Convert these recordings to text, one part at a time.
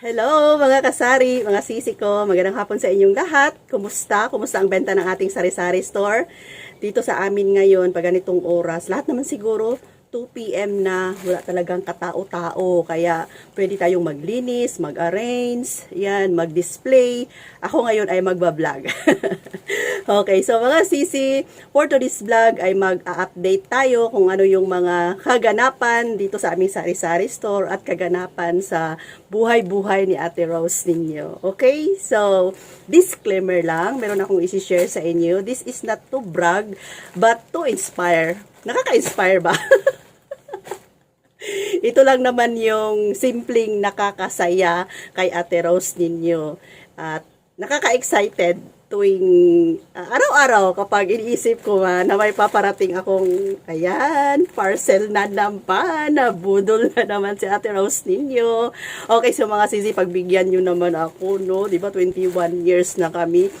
Hello mga kasari, mga sisi ko. Magandang hapon sa inyong lahat. Kumusta? Kumusta ang benta ng ating sari-sari store? Dito sa amin ngayon, pag ganitong oras, lahat naman siguro 2 p.m. na wala talagang katao-tao. Kaya pwede tayong maglinis, mag-arrange, yan, mag-display. Ako ngayon ay magbablog. okay, so mga sisi, for today's vlog ay mag-update tayo kung ano yung mga kaganapan dito sa aming sari-sari store at kaganapan sa buhay-buhay ni Ate Rose ninyo. Okay, so disclaimer lang, meron akong isi-share sa inyo. This is not to brag, but to inspire. Nakaka-inspire ba? Ito lang naman yung simpleng nakakasaya kay Ate Rose ninyo. At nakaka-excited tuwing ah, araw-araw kapag iniisip ko nga na may paparating akong ayan, parcel na naman, na budol na naman si Ate Rose ninyo. Okay, so mga sisi, pagbigyan nyo naman ako, no? Di ba 21 years na kami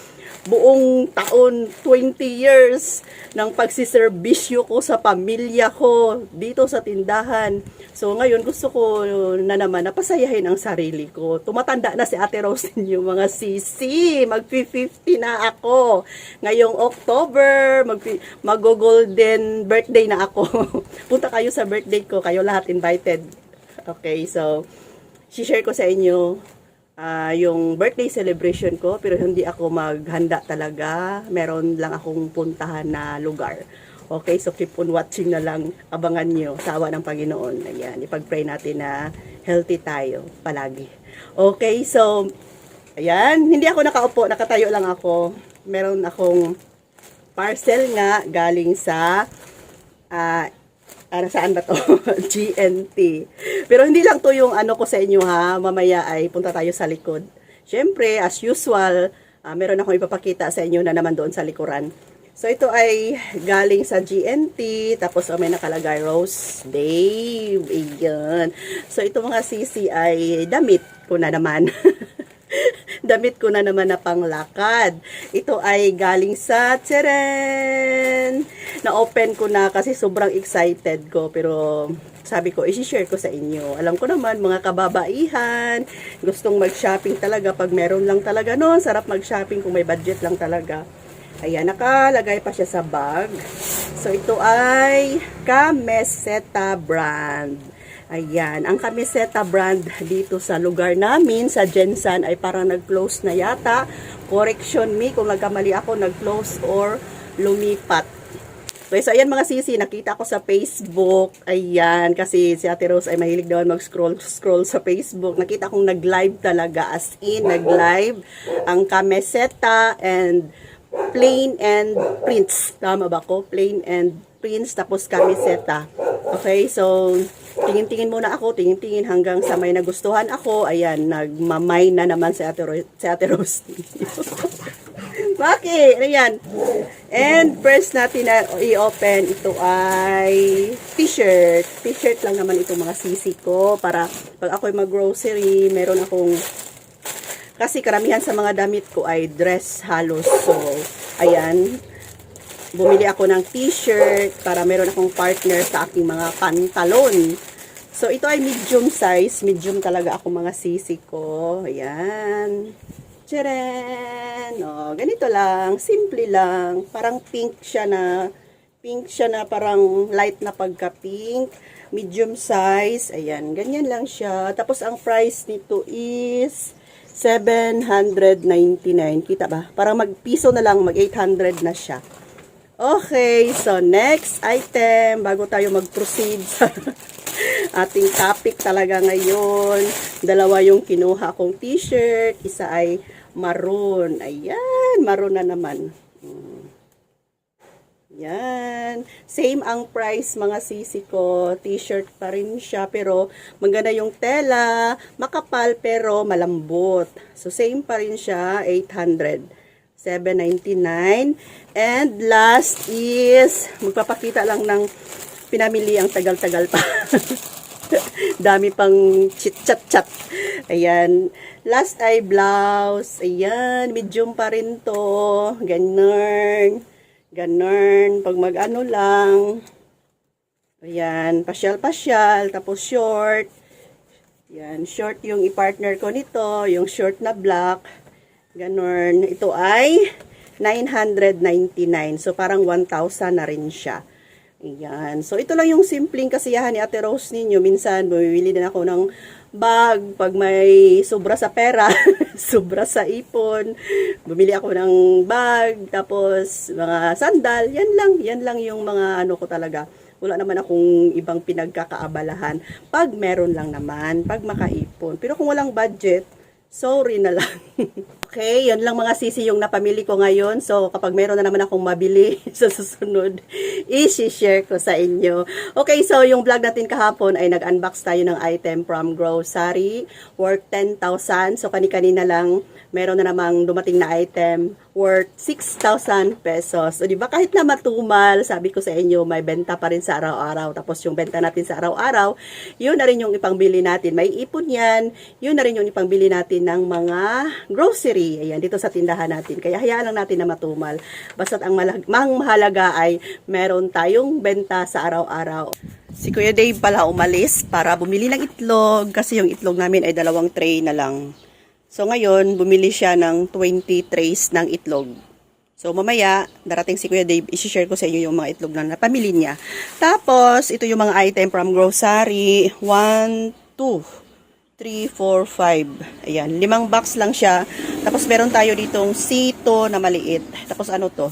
buong taon, 20 years ng pagsiservisyo ko sa pamilya ko dito sa tindahan. So ngayon gusto ko na naman napasayahin ang sarili ko. Tumatanda na si Ate Rose ninyo mga sisi. Mag-50 na ako. Ngayong October, mag mag-golden birthday na ako. Punta kayo sa birthday ko. Kayo lahat invited. Okay, so share ko sa inyo ah, yung birthday celebration ko pero hindi ako maghanda talaga. Meron lang akong puntahan na lugar. Okay, so keep on watching na lang. Abangan nyo sa awa ng Panginoon. Ayan, ipag-pray natin na healthy tayo palagi. Okay, so ayan, hindi ako nakaupo, nakatayo lang ako. Meron akong parcel nga galing sa ah, ano saan ba to? GNT. Pero hindi lang to yung ano ko sa inyo ha. Mamaya ay punta tayo sa likod. Syempre, as usual, ah, meron akong ipapakita sa inyo na naman doon sa likuran. So, ito ay galing sa GNT. Tapos, oh, may nakalagay Rose Dave. Ayan. So, ito mga sisi ay damit ko na naman. damit ko na naman na panglakad. Ito ay galing sa Teren. Na-open ko na kasi sobrang excited ko. Pero sabi ko, isi-share ko sa inyo. Alam ko naman, mga kababaihan, gustong mag-shopping talaga. Pag meron lang talaga noon, sarap mag-shopping kung may budget lang talaga. Ayan, nakalagay pa siya sa bag. So, ito ay Kameseta brand. Ayan, ang Kamiseta brand dito sa lugar namin, sa Jensan, ay parang nag-close na yata. Correction me kung nagkamali ako, nag-close or lumipat. Okay, so ayan mga sisi, nakita ko sa Facebook. Ayan, kasi si Ate Rose ay mahilig daw mag-scroll scroll sa Facebook. Nakita kong nag-live talaga, as in, nag-live ang Kameseta and plain and prints. Tama ba ko? Plain and prints, tapos Kamiseta. Okay, so tingin-tingin muna ako, tingin-tingin hanggang sa may nagustuhan ako. Ayan, nagmamay na naman si Ate, Ro- si Ate Rose. Bakit? Ano? And first natin na i-open, ito ay t-shirt. T-shirt lang naman itong mga sisi ko para pag ako'y mag-grocery, meron akong kasi karamihan sa mga damit ko ay dress halos. So, ayan. Bumili ako ng t-shirt para meron akong partner sa aking mga pantalon. So, ito ay medium size. Medium talaga ako mga sisi ko. Ayan. Tcharan! O, ganito lang. Simple lang. Parang pink siya na. Pink siya na parang light na pagka-pink. Medium size. Ayan. Ganyan lang siya. Tapos, ang price nito is 799. Kita ba? Parang mag-piso na lang, mag-800 na siya. Okay, so next item, bago tayo mag-proceed sa ating topic talaga ngayon. Dalawa yung kinuha kong t-shirt, isa ay maroon. Ayan, maroon na naman. Mm. Yan. Same ang price mga sisi ko. T-shirt pa rin siya pero maganda yung tela, makapal pero malambot. So same pa rin siya, 800. 799. And last is, magpapakita lang ng pinamili ang tagal-tagal pa. Dami pang chit-chat-chat. Ayan. Last ay blouse. Ayan. Medium pa rin to. Ganun. Ganun. Pag mag-ano lang. Ayan. Pasyal-pasyal. Tapos short. Yan, short yung i-partner ko nito, yung short na black. Ganon. Ito ay 999. So, parang 1,000 na rin siya. Ayan. So, ito lang yung simpleng kasiyahan ni Ate Rose ninyo. Minsan, bumibili din ako ng bag pag may sobra sa pera, sobra sa ipon. Bumili ako ng bag, tapos mga sandal. Yan lang. Yan lang yung mga ano ko talaga. Wala naman akong ibang pinagkakaabalahan. Pag meron lang naman, pag makaipon. Pero kung walang budget, sorry na lang. okay, yun lang mga sisi yung napamili ko ngayon. So, kapag meron na naman akong mabili sa susunod, i-share ko sa inyo. Okay, so yung vlog natin kahapon ay nag-unbox tayo ng item from Grocery worth 10,000. So, kani-kanina lang, meron na namang dumating na item worth 6,000 pesos. O, di ba kahit na matumal, sabi ko sa inyo, may benta pa rin sa araw-araw. Tapos yung benta natin sa araw-araw, yun na rin yung ipangbili natin. May ipon yan, yun na rin yung ipangbili natin ng mga grocery. Ayan, dito sa tindahan natin. Kaya hayaan lang natin na matumal. Basta't ang, ang mahalaga ay meron tayong benta sa araw-araw. Si Kuya Dave pala umalis para bumili ng itlog kasi yung itlog namin ay dalawang tray na lang. So ngayon, bumili siya ng 20 trays ng itlog. So mamaya, darating si Kuya Dave, isi-share ko sa inyo yung mga itlog na napamili niya. Tapos, ito yung mga item from grocery. 1, 2, 3, 4, 5. Ayan, limang box lang siya. Tapos meron tayo ditong sito na maliit. Tapos ano to?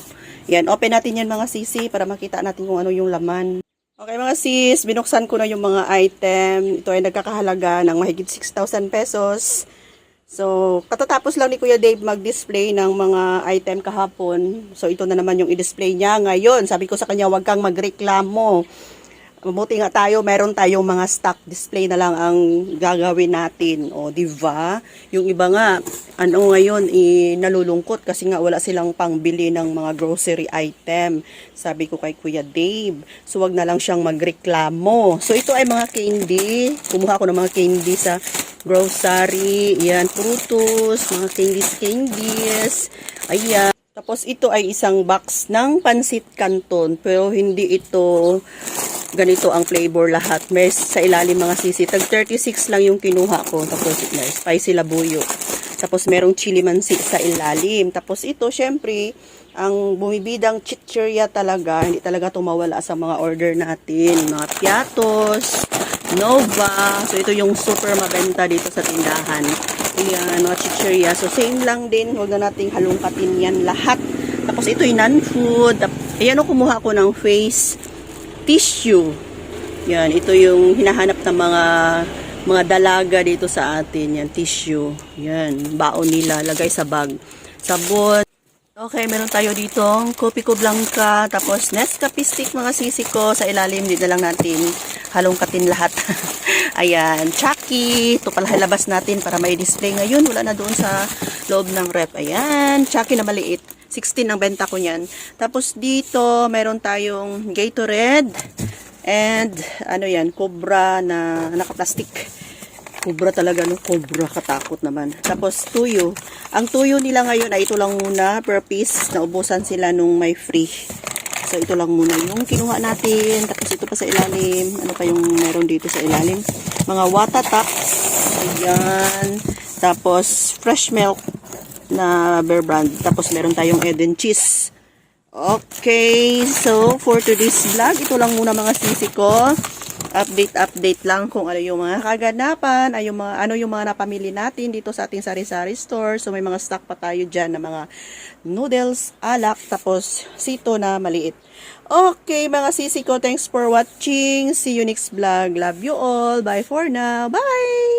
Ayan, open natin yan mga sisi para makita natin kung ano yung laman. Okay mga sis, binuksan ko na yung mga item. Ito ay nagkakahalaga ng mahigit 6,000 pesos. So, katatapos lang ni Kuya Dave mag-display ng mga item kahapon. So, ito na naman yung i-display niya ngayon. Sabi ko sa kanya, huwag kang magreklamo. Mabuti nga tayo, meron tayong mga stock display na lang ang gagawin natin. O, di ba? Yung iba nga, ano ngayon, eh, nalulungkot kasi nga wala silang pangbili ng mga grocery item. Sabi ko kay Kuya Dave, so wag na lang siyang magreklamo. So, ito ay mga candy. Kumuha ko ng mga candy sa grocery. Yan, frutos, mga candies, candies. Ayan. Tapos ito ay isang box ng pansit canton pero hindi ito ganito ang flavor lahat. May sa ilalim mga sisi. Tag 36 lang yung kinuha ko. Tapos may spicy labuyo. Tapos merong chili mansi sa ilalim. Tapos ito, syempre, ang bumibidang chichirya talaga, hindi talaga tumawala sa mga order natin. Mga piatos, Nova. So ito yung super mabenta dito sa tindahan. Ayan, mga chichirya. So same lang din. Huwag na nating halongkatin yan lahat. Tapos ito yung non-food. Ayan o, kumuha ko ng face tissue. Yan, ito yung hinahanap ng mga mga dalaga dito sa atin. Yan, tissue. Yan, baon nila, lagay sa bag. Sabon. Okay, meron tayo dito kopi ko blanca, tapos Nescafe stick mga sisi ko sa ilalim. Dito lang natin halongkatin lahat. Ayan, Chucky. Ito pala labas natin para may display ngayon. Wala na doon sa loob ng rep. Ayan, Chucky na maliit. 16 ang benta ko niyan. Tapos dito, meron tayong Gatorade and ano yan, Cobra na nakaplastic. Cobra talaga, no? Cobra, katakot naman. Tapos tuyo. Ang tuyo nila ngayon ay ito lang muna per piece. Naubusan sila nung may free. So ito lang muna yung kinuha natin. Tapos ito pa sa ilalim. Ano pa yung meron dito sa ilalim? Mga Watatops. Ayan. Tapos fresh milk na bear brand. Tapos meron tayong Eden cheese. Okay, so for today's vlog, ito lang muna mga sisi ko. Update, update lang kung ano yung mga kaganapan, ay yung mga, ano yung mga napamili natin dito sa ating sari-sari store. So may mga stock pa tayo dyan na mga noodles, alak, tapos sito na maliit. Okay, mga sisi ko, thanks for watching. See you next vlog. Love you all. Bye for now. Bye!